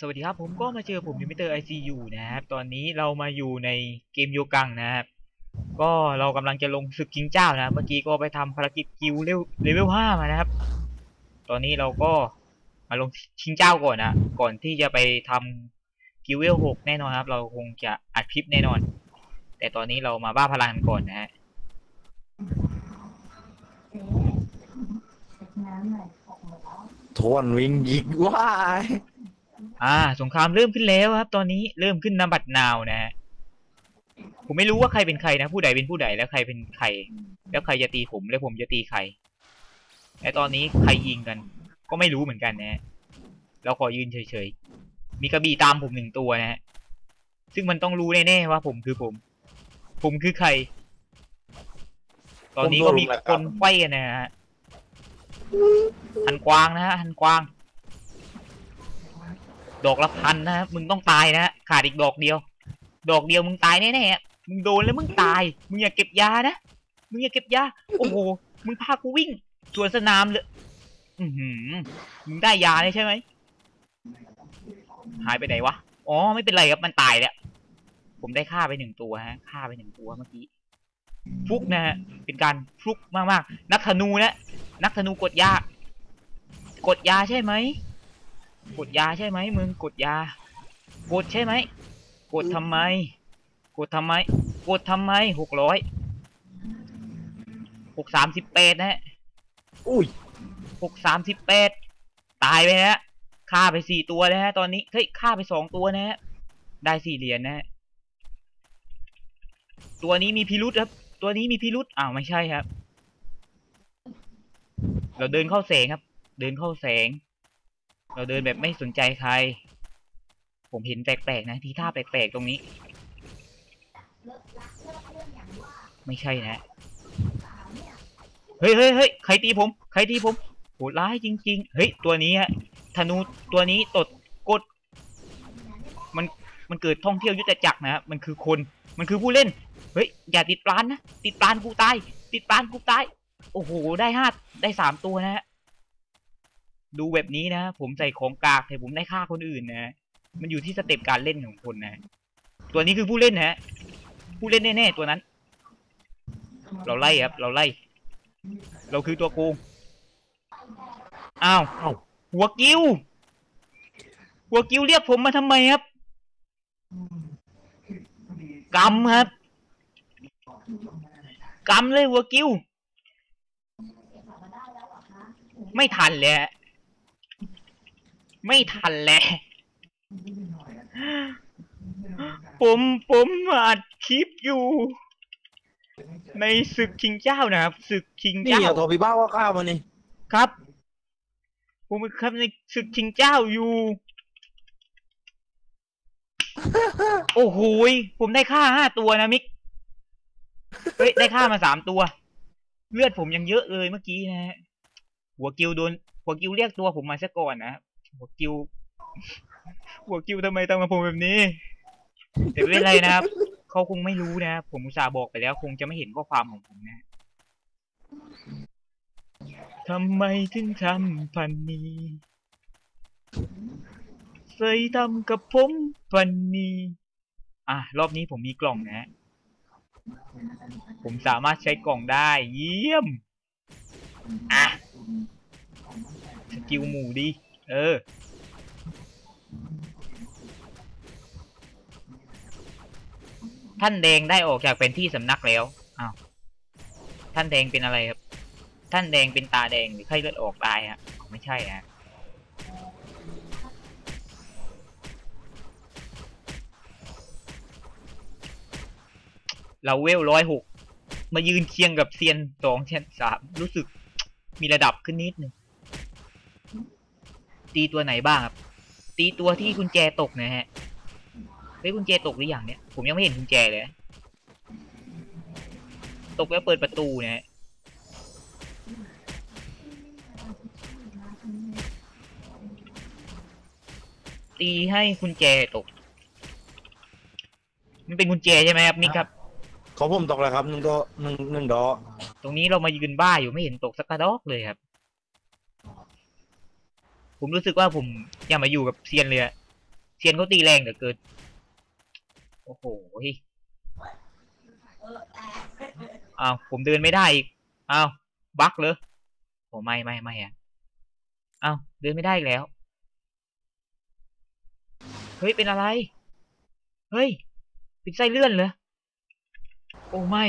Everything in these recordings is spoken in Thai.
สวัสดีครับผมก็มาเจอผมยูมิเตอร์ไอซียูนะครับ ตอนนี้เรามาอยู่ในเกมโยกังนะครับ ก็เรากำลังจะลงศึกคิงเจ้านะ เมื่อกี้ก็ไปทำภารกิจกิวเลเวลห้ามานะครับ ตอนนี้เราก็มาลงชิงเจ้าก่อนนะ ก่อนที่จะไปทำกิลเลเวลหกแน่นอนครับ เราคงจะอัดคลิปแน่นอน แต่ตอนนี้เรามาบ้าพลังกันก่อนนะฮะทวนวิ่งยิงว้าย อ่า สงครามเริ่มขึ้นแล้วครับ ตอนนี้เริ่มขึ้นนำบัตรนาวนะฮะผมไม่รู้ว่าใครเป็นใครนะ ผู้ใดเป็นผู้ใดแล้วใครเป็นใคร แล้วใครจะตีผมแล้วผมจะตีใครและตอนนี้ใครยิงกัน ก็ไม่รู้เหมือนกันนะฮะเราขอยืนเฉยๆ มีกระบี่ตามผมหนึ่งตัวนะฮะ ซึ่งมันต้องรู้แน่ๆว่าผมคือผม ผมคือใคร ตอนนี้ก็มีคนไฟกันนะฮะหันกวางนะฮะหันกวาง ดอกละพันนะฮะมึงต้องตายนะฮะขาดอีกดอกเดียว ดอกเดียวมึงตายแน่ๆอะมึงโดนแล้วมึงตาย มึงอย่าเก็บยานะมึงอย่าเก็บยาโอ้โหมึงพากูวิ่งสวนสนามเลยอือหือมึงได้ยาเลยใช่ไหมหายไปไหนวะอ๋อไม่เป็นไรครับมันตายแล้วผมได้ฆ่าไปหนึ่งตัวฮะฆ่าไปหนึ่งตัวเมื่อกี้ฟุกนะฮะเป็นการฟุกมากๆนักธนูนะนักธนูกดยากดยาใช่ไหม กดยาใช่ไหมมึงกดยา กดใช่ไหมกดทำไม กดทำไม กดทำไมหกร้อยหกสามสิบแปดนะฮะอุ้ยหกสามสิบแปดตายไปฮะฆ่าไปสี่ตัวนะฮะตอนนี้เฮ้ยฆ่าไปสองตัวนะฮะได้สี่เหรียญนะฮะตัวนี้มีพิรุษครับ ตัวนี้มีพิรุษอ้าวไม่ใช่ครับ เราเดินเข้าแสงครับ เดินเข้าแสง เราเดินแบบไม่สนใจใคร ผมเห็นแปลกๆนะทีท่าแปลกๆตรงนี้ ไม่ใช่นะ เฮ้ยเฮ้ยเฮ้ยใครตีผม ใครตีผมโหดร้ายจริง ๆ เฮ้ย ตัวนี้ฮะ ธนูตัวนี้ตดกด มัน มันเกิดท่องเที่ยวยุทธจักรนะมันคือคน มันคือผู้เล่น เฮ้ย อย่าติดปลานนะ ติดปลานกูตาย ติดปลานกูตาย โอ้โห ได้ห้าได้สามตัวนะฮะ ดูแบบนี้นะ ผมใส่ของกากแต่ผมได้ฆ่าคนอื่นนะ มันอยู่ที่สเต็ปการเล่นของคนนะ ตัวนี้คือผู้เล่นนะฮะ ผู้เล่นแน่ๆตัวนั้น เราไล่ครับ เราไล่ เราคือตัวโกง อ้าวเอ้าหัวกิ้ว หัวกิ้วเรียกผมมาทำไมครับกำครับกำเลยหัวกิ้ว ไม่ทันเลยฮะ ไม่ทันแล้วผมผมอัดคลิปอยู่ ในศึกชิงเจ้านะครับศึกชิงนี่เจ้า อย่าโทรพี่บ้าว่าข้าวมานี่ครับ ผมครับในศึกชิงเจ้าอยู่ โอ้โหยผมได้ค่าห้าตัวนะมิก เฮ้ย ได้ค่ามาสามตัว เลือดผมยังเยอะเลยเมื่อกี้นะฮะหัวกิวโดน หัวกิวเรียกตัวผมมาซะก่อนนะ หัวกิวหัวกิวทำไมทำกับผมแบบนี้แต่ไม่เป็นไรนะครับเขาคงไม่รู้นะครับผมอุตส่าห์บอกไปแล้ว คงจะไม่เห็นข้อความของผมนะทำไมถึงทำพันนี้เคยทำกับผมพันนี้ อะ รอบนี้ผมมีกล่องนะ ผมสามารถใช้กล่องได้ เยี่ยม อะ สกิลหมูดี เออ ท่านแดงได้ออกจากเป็นที่สำนักแล้วอ้าวท่านแดงเป็นอะไรครับ ท่านแดงเป็นตาแดงหรือไข้เลือดออกตายฮะไม่ใช่ฮะเราเวลร้อยหกมายืนเคียงกับเซียนสองเซียนสามรู้สึกมีระดับขึ้นนิดหนึ่ง ตีตัวไหนบ้างครับ ตีตัวที่กุญแจตกนะฮะเฮ้ยกุญแจตกหรือยังเนี่ย ผมยังไม่เห็นกุญแจเลยนะตกแล้วเปิดประตูเนี่ยตีให้กุญแจตก มันเป็นกุญแจใช่ไหมครับมิกครับของผมตกแล้วครับหนึ่งตัวหนึ่งหนึ่งดอกตรงนี้เรามายืนบ้าอยู่ไม่เห็นตกสักกระดอกเลยครับ ผมรู้สึกว่าผมอยากมาอยู่กับเซียนเลยอะเซียนเขาตีแรงเหลือเกินโอ้โหอ้าวผมเดินไม่ได้อีกอ้าวบั๊กเลยโอ้ไม่ไม่ไม่อะอ้าวเดินไม่ได้อีกแล้ว เฮ้ยเป็นอะไร เฮ้ยเป็นไส้เลื่อนเหรอโอ้ไม่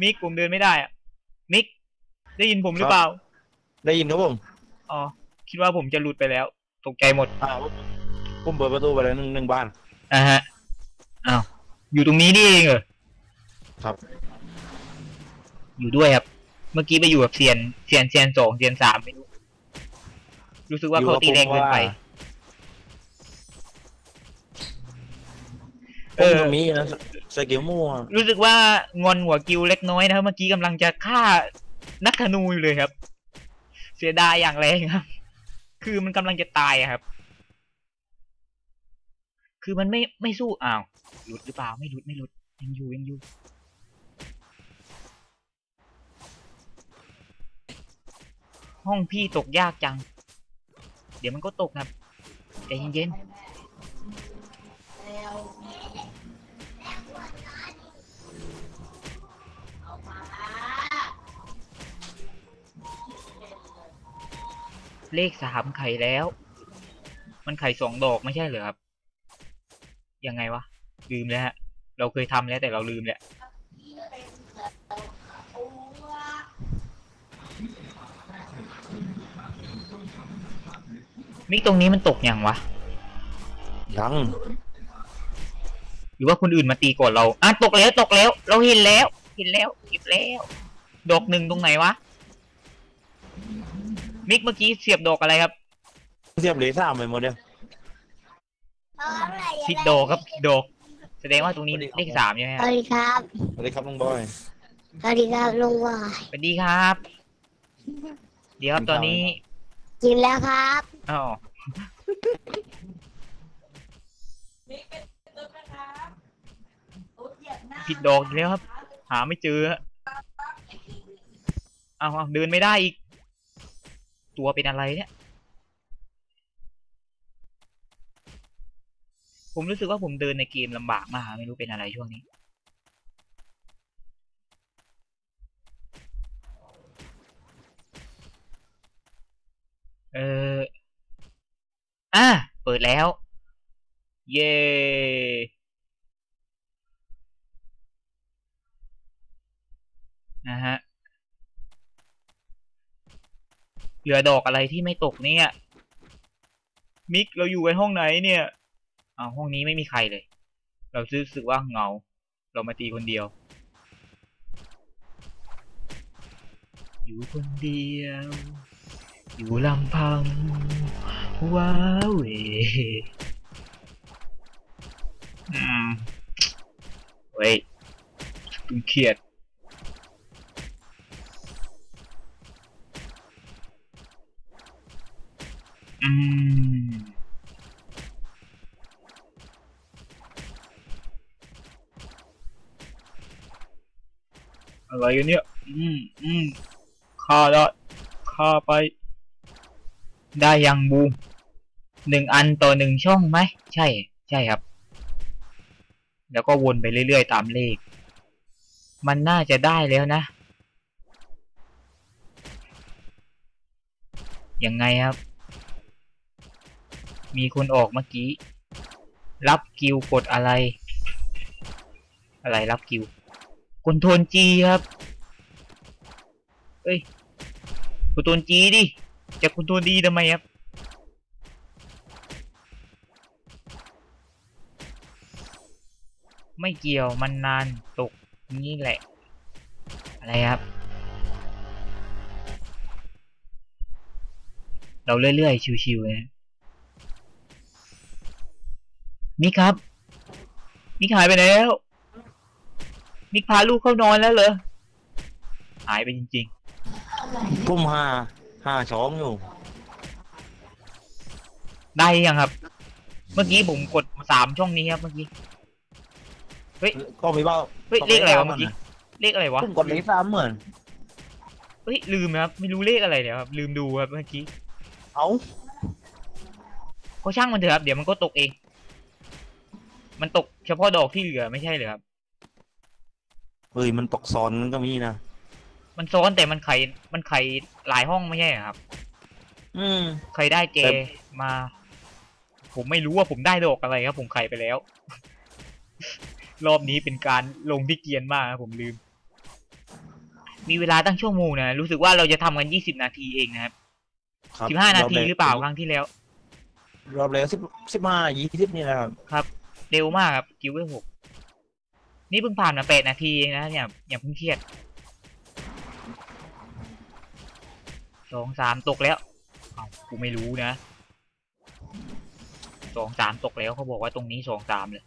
มิกผมเดินไม่ได้อะมิกได้ยินผมหรือเปล่า ได้ยินครับผม อ๋อ คิดว่าผมจะหลุดไปแล้ว ตกใจหมดอ้าวผมเปิดประตูไปแล้วหนึ่งหนึ่งบ้านอ่าฮะอ้าวอยู่ตรงนี้นี่เองเหรอครับ อยู่ด้วยครับ เมื่อกี้ไปอยู่กับเซียนเซียนเซียนสองเซียนสามไม่รู้รู้สึกว่าเขาตีแรงเกินไปผเอมอตรงนี้นะสกิลมั่วรู้สึกว่างอนหัวกิวเล็กน้อยนะครับ เมื่อกี้กำลังจะฆ่านักธนูอยู่เลยครับ เสียดายอย่างแรงครับ คือมันกำลังจะตายครับ คือมันไม่ไม่สู้อ้าวหลุดหรือเปล่าไม่หลุดไม่หลุดยังอยู่ยังอยู่ห้องพี่ตกยากจัง เดี๋ยวมันก็ตกครับใจเย็นๆ เลขสามไข่แล้ว มันไข่สองดอกไม่ใช่เหรอครับ ยังไงวะ ลืมแล้วฮะ เราเคยทำแล้วแต่เราลืมแหละมิกตรงนี้มันตกยังวะ ยัง หรือว่าคนอื่นมาตีก่อนเรา อะตกแล้วตกแล้ว เราเห็นแล้ว เห็นแล้วเห็นแล้ว ดอกหนึ่งตรงไหนวะ มิกเมื่อกี้เสียบดอกอะไรครับเทียบเลยสามไปหมดเลยผิดดอกครับผิดดอกแสดงว่าตรงนี้เลขสามใช่ไหมสฮะวัสดีครับสวัสดีครับน้องบอยสวัสดีครับลุงวายสวัสดีครับ เดี๋ยวครับตอนนี้ กินแล้วครับอ๋อผิดดอกอีกแล้วครับ หาไม่เจอฮะเอาเอาเดินไม่ได้อีก ตัวเป็นอะไรเนี่ย ผมรู้สึกว่าผมเดินในเกมลำบากมากไม่รู้เป็นอะไรช่วงนี้ เอออะเปิดแล้ว เย้นะฮะ เหลือดอกอะไรที่ไม่ตกเนี่ย มิกเราอยู่กันห้องไหนเนี่ยอ้าวห้องนี้ไม่มีใครเลย เรารู้สึกว่าเหงา เรามาตีคนเดียว อยู่คนเดียว อยู่ลำพัง ว้าวเวอืมเว้ยตึงเครียด อืมอะไรกันเนี่ย อืมอืมฆ่าได้ฆ่าไป ได้ยังบูมหนึ่งอันต่อหนึ่งช่องไหม ใช่ ใช่ครับ แล้วก็วนไปเรื่อยๆตามเลข มันน่าจะได้แล้วนะ ยังไงครับ มีคนออกเมื่อกี้ รับกิวกดอะไร อะไรรับกิวกดโทนจีครับ เอ้ยกดโทนจีดิ จะคุณโทนดีทำไมครับ ไม่เกี่ยวมันนานตกนี่แหละ อะไรครับ เราเรื่อยๆ ชิวๆนะ มิกครับ มิกหายไปแล้ว มิกพาลูกเข้านอนแล้วเหรอ หายไปจริงพุ่มห้าห้าสองอยู่ๆได้ยังครับ เมื่อกี้ผมกดสามช่องนี้ครับเมื่อกี้ก็มีเบ้าเฮ้ยเลขอะไรวะเมื่อกี้ เลขอะไรวะผมกดเลขสามเหมือนเฮ้ยลืมครับ ไม่รู้เลขอะไรเนี่ยครับ ลืมดูครับเมื่อกี้ เอาก็ช่างมันเถอะครับ เดี๋ยวมันก็ตกเอง มันตกเฉพาะดอกที่เหลือไม่ใช่เหรอครับเฮ้ยมันตกซ้อนมันก็มีนะ มันซ้อนแต่มันไขมันไขหลายห้องไม่ใช่เหรอครับ อืม ใครได้เจแต่ มา ผมไม่รู้ว่าผมได้ดอกอะไรครับ ผมไขไปแล้ว รอบนี้เป็นการลงที่เกรียนมากครับผมลืม มีเวลาตั้งชั่วโมงนะรู้สึกว่าเราจะทำกันยี่สิบนาทีเองนะครับครับสิบห้านาทีบแกหรือเปล่าครั้งที่แล้ว รอบแล้วสิบสิบห้ายี่สิบนี่นะครับ ครับ เร็วมากครับกิวเวหกนี่เพิ่งผ่านมาแปดนาทีเองนะเนี่ยอย่าเพิ่งเครียดสองสามตกแล้วเอ้ากูไม่รู้นะสองสามตกแล้วเขาบอกว่าตรงนี้สองสามเลย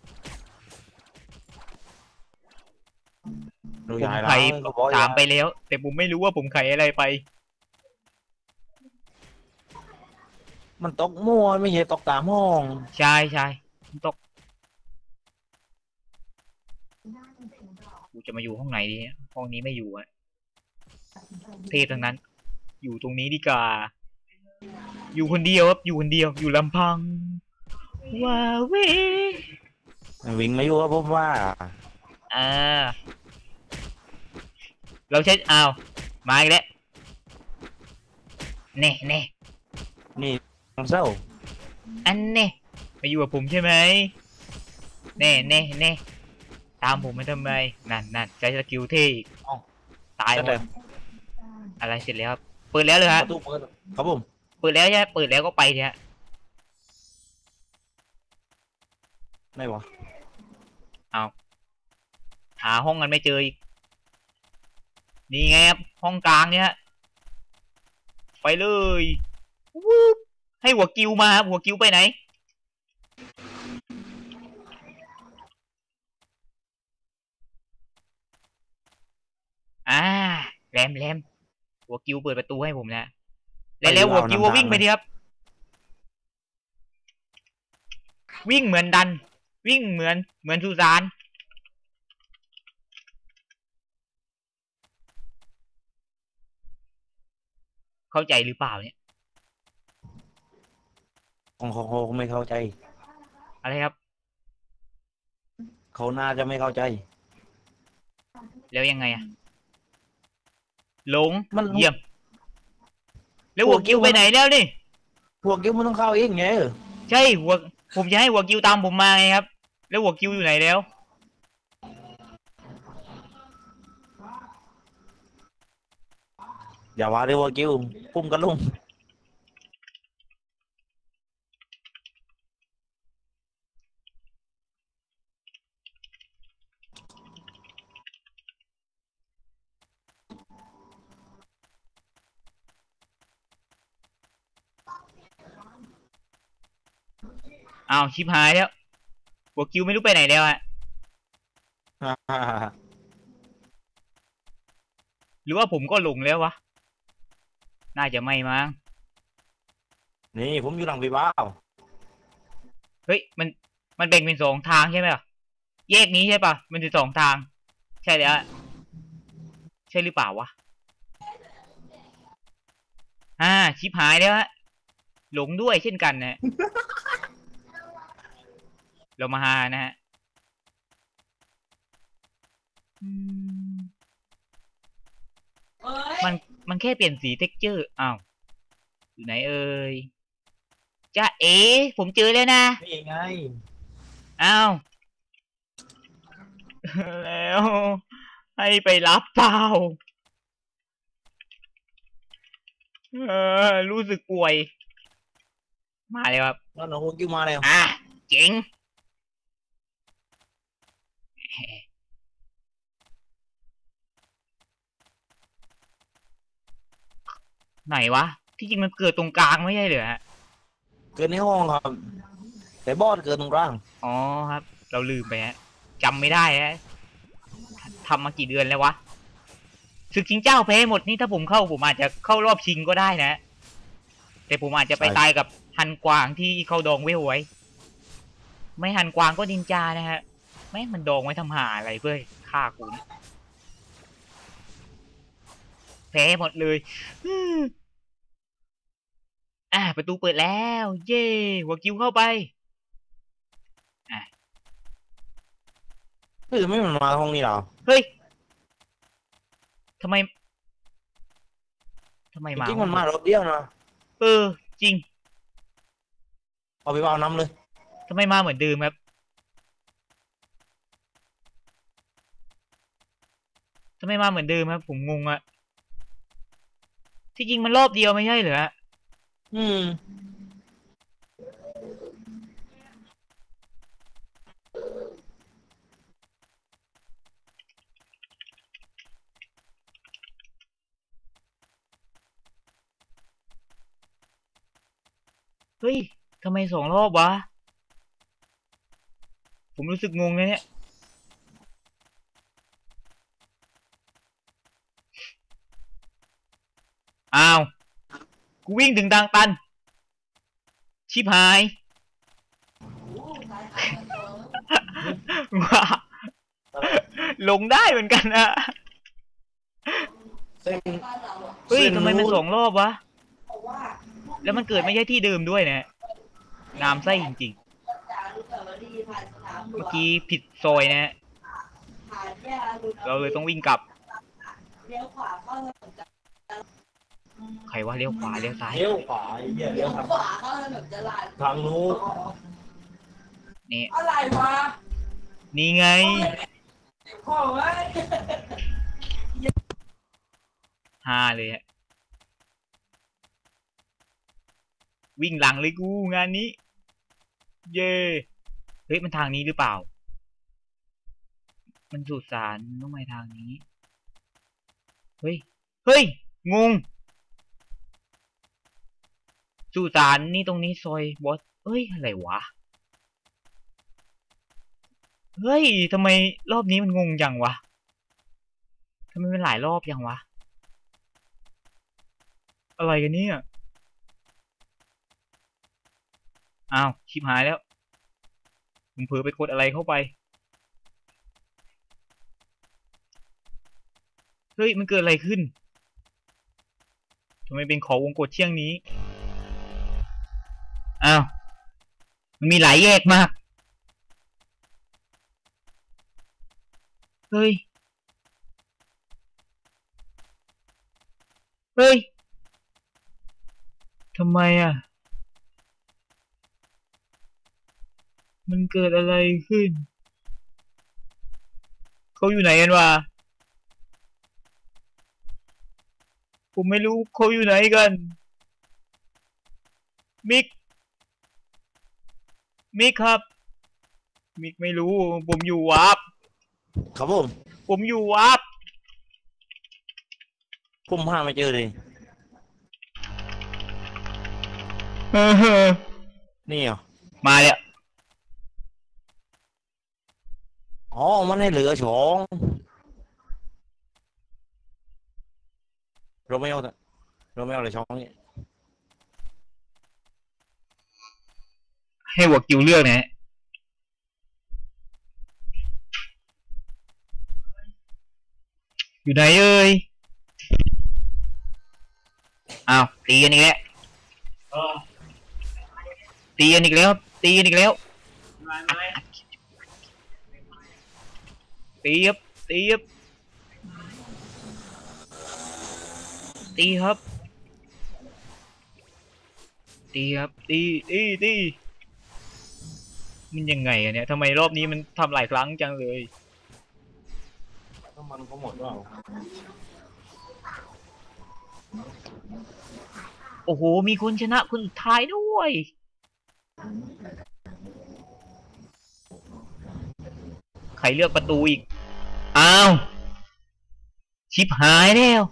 ดูผมยายไขแล้วก็บอกสามยายไปแล้ว แต่ผมไม่รู้ว่าผมไขอะไรไป มันตกมั่วไม่ใช่ตกตามห้อง ใช่ใช่ตก จะมาอยู่ห้องไหนดีเนี่ยห้องนี้ไม่อยู่อะเทพทั้งนั้น อยู่ตรงนี้ดีกว่า อยู่คนเดียวครับ อยู่คนเดียว อยู่ลำพัง ว้าเววิ่งไม่อยู่ครับผมว่า อ่า เราใช้อ้าวมาอีกแล้วเน่เน่นี่เศร้าอันเน่มาอยู่กับผมใช่ไหมเน่เน่เน่ ตามผมมาทำไม นั่นนั่นใช้สกิลเท่อีกตายหมแต่ดอะไรเสร็จแล้วครับ เปิดแล้วเลยปฮะระตูเปิดครับผมเปิดแล้วใช่ไหมเปิดแล้วก็ไปเนี่ยไม่วะหาห้องกันไม่เจออีก นี่ไงครับ ห้องกลางเนี่ยฮะไปเลยวูบให้หัวกิวมาครับหัวกิวไปไหน อ่าแรมแรมหัวกิวเปิดประตูให้ผมนะแล้วแล้วหัวกิวก็วิ่งไปดีครับ วิ่งเหมือนดัน วิ่งเหมือนเหมือนสุสานเข้าใจหรือเปล่าเนี่ยของเขาเขาไม่เข้าใจ อะไรครับ เขาน่าจะไม่เข้าใจ แล้วยังไงอะ หลงมัน เยี่ยม แล้วหัวกิวไปไหนแล้วนี่พวกกิ้วมันต้องเข้าเองไงใช่หัวผมจะให้หัวกิวตามผมมาไงครับ แล้วหัวกิวอยู่ไหนแล้ว อย่าว่าเลยว่ากิ้วพุ่มกันลุง อ้าวชิบหายแล้วหัวกิวไม่รู้ไปไหนแล้วอะหรือว่าผมก็หลงแล้ววะ น่าจะไม่มั้ง นี่ผมอยู่หลังพี่บ้าวเฮ้ย มัน มันแบ่งเป็นสองทางใช่ไหมล่ะ แยกนี้ใช่ปะมันเป็นสองทาง ใช่แล้วอะใช่หรือเปล่าวะอ่าชิบหายแล้วฮะ หลงด้วยเช่นกันนะ เรามาหานะฮะอืมมันมันแค่เปลี่ยนสีเท็กเจอร์อ้าวอยู่ไหนเอ่ยจ้าเอ๋ผมเจอแล้วนะนี่ไงอ้าวแล้ว ให้ไปรับเปล่าเออรู้สึกป่วย มาเลยครับแล้วน้องพวกกิ้วมาแล้วอะเจ๋ง ไหนวะ ที่จริงมันเกิดตรงกลางไม่ใช่เหรอฮะ เกิดในห้องครับ แต่บอสเกิดตรงกลาง อ๋อครับ เราลืมไปฮะจำไม่ได้ฮะทำมากี่เดือนแล้ววะศึกชิงเจ้าแพ้หมดนี่ถ้าผมเข้าผมอาจจะเข้ารอบชิงก็ได้นะ แต่ผมอาจจะไปตายกับฮันกวางที่เขาดองไว้ไว้ ไม่ฮันกวางก็นินจานะฮะแม่งมันดองไว้ทำหาอะไรเพื่อฆ่ากูเนี่ยแพ้หมดเลยอืมอ่าประตูเปิดแล้ว เย่หัวกิ้วเข้าไปเฮ้ยไม่มันมาห้องนี้เหรอ เฮ้ยทำไมทำไมจมาริงๆมันมารอบเดียวนะเออ จริง เอาไปเอาน้ำเลยทำไมมาเหมือนเดิมครับ ทำไมมาเหมือนเดิมครับ ผมงงอะที่จริงมันรอบเดียวไม่ใช่เหรอฮะอืม เฮ้ยทำไมสองรอบวะ ผมรู้สึกงงนะเนี่ย อ้าว กูวิ่งถึงทางตัน ชิบหาย ว้าลงได้เหมือนกันนะเส้นเฮ้ยเส้นทำไมมันนู้นสองรอบวะ แล้วมันเกิดไม่ใช่ที่เดิมด้วยนะงามไส้จริงๆ เมื่อกี้ผิดซอยนะฮะเราเลยต้องวิ่งกลับ ใครว่าเลี้ยวขวาเลี้ยวซ้าย เลี้ยวขวาไอ้เหี้ยเลี้ยวทางขวาเข้าถนนจรัญทางนู้นนี่ อะไรวะนี่ไงพ่อเว้ยห้าเลยฮะ วิ่งหลังเลยกูงานนี้ เย่เฮ้ย มันทางนี้หรือเปล่า มันสุสานต้องไปทางนี้ เฮ้ย เฮ้ย งง สุสานนี่ตรงนี้ซอยบอสเอ้ยอะไรวะ เฮ้ยทำไมรอบนี้มันงงจังวะทำไมมันหลายรอบยังวะ อะไรกันเนี่ยอ้าวชิบหายแล้วผมเผลอไปกดอะไรเข้าไป เฮ้ย มันเกิดอะไรขึ้นทำไมเป็นขอวงกดเชี่ยงนี้ มันมีหลายแยกมาก เฮ้ย เฮ้ย ทำไมอะ มันเกิดอะไรขึ้น เขาอยู่ไหนกันวะ ผมไม่รู้เขาอยู่ไหนกัน มิก มิกครับ มิกไม่รู้ ผมอยู่วับครับผม ผมอยู่วับผมหาไม่เจอเลยเออนี่เหรอมาแล้วอ๋อ มันให้เหลือสองเราไม่เอาแต่เราไม่เอาเลยช่องนี้ ให้หัวกิวเลือกนะฮะอยู่ไหนเอ่ยอ้าวตีกันอีกแล้วตีกันอีกแล้วตีกันอีกแล้วตีครับตีครับตีครับตีครับตีตีตี มันยังไงอะเนี่ยทำไมรอบนี้มันทำหลายครั้งจังเลยน้ำมันเขาหมดว่าโอ้โห มีคนชนะคนสุดท้ายด้วย ใครเลือกประตูอีก อ้าว ชิบหายแล้ว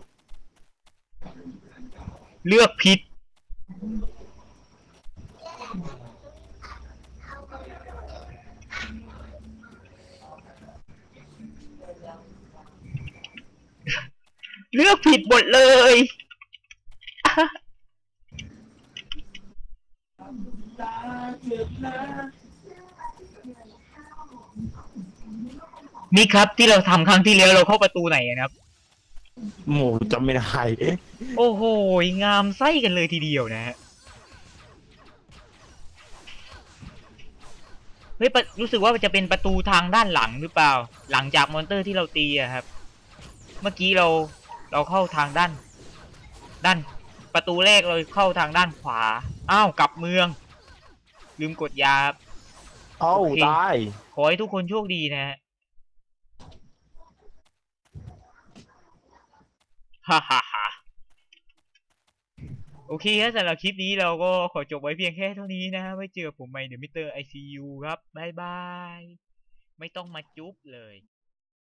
เลือกผิด เลือกผิดหมดเลย นี่ครับที่เราทำครั้งที่แล้วเราเข้าประตูไหนนะครับโหมจำไม่ได้โอ้โห งามไส้กันเลยทีเดียวนะฮะ เฮ้ยะรู้สึกว่าจะเป็นประตูทางด้านหลังหรือเปล่า หลังจากมอนเตอร์ที่เราตีอะครับ เมื่อกี้เรา เราเข้าทางด้าน ด้านประตูแรกเราเข้าทางด้านขวา อ้าวกลับเมือง ลืมกดยาครับเอ้าโอเคตาย ขอให้ทุกคนโชคดีนะฮะฮ่าฮ่าฮ่าโอเคครับสำหรับคลิปนี้เราก็ขอจบไว้เพียงแค่เท่านี้นะฮะไว้เจอผมใหม่เดี๋ยวมิสเตอร์ไอซียูครับบ๊ายบาย ไม่ต้องมาจุ๊บเลย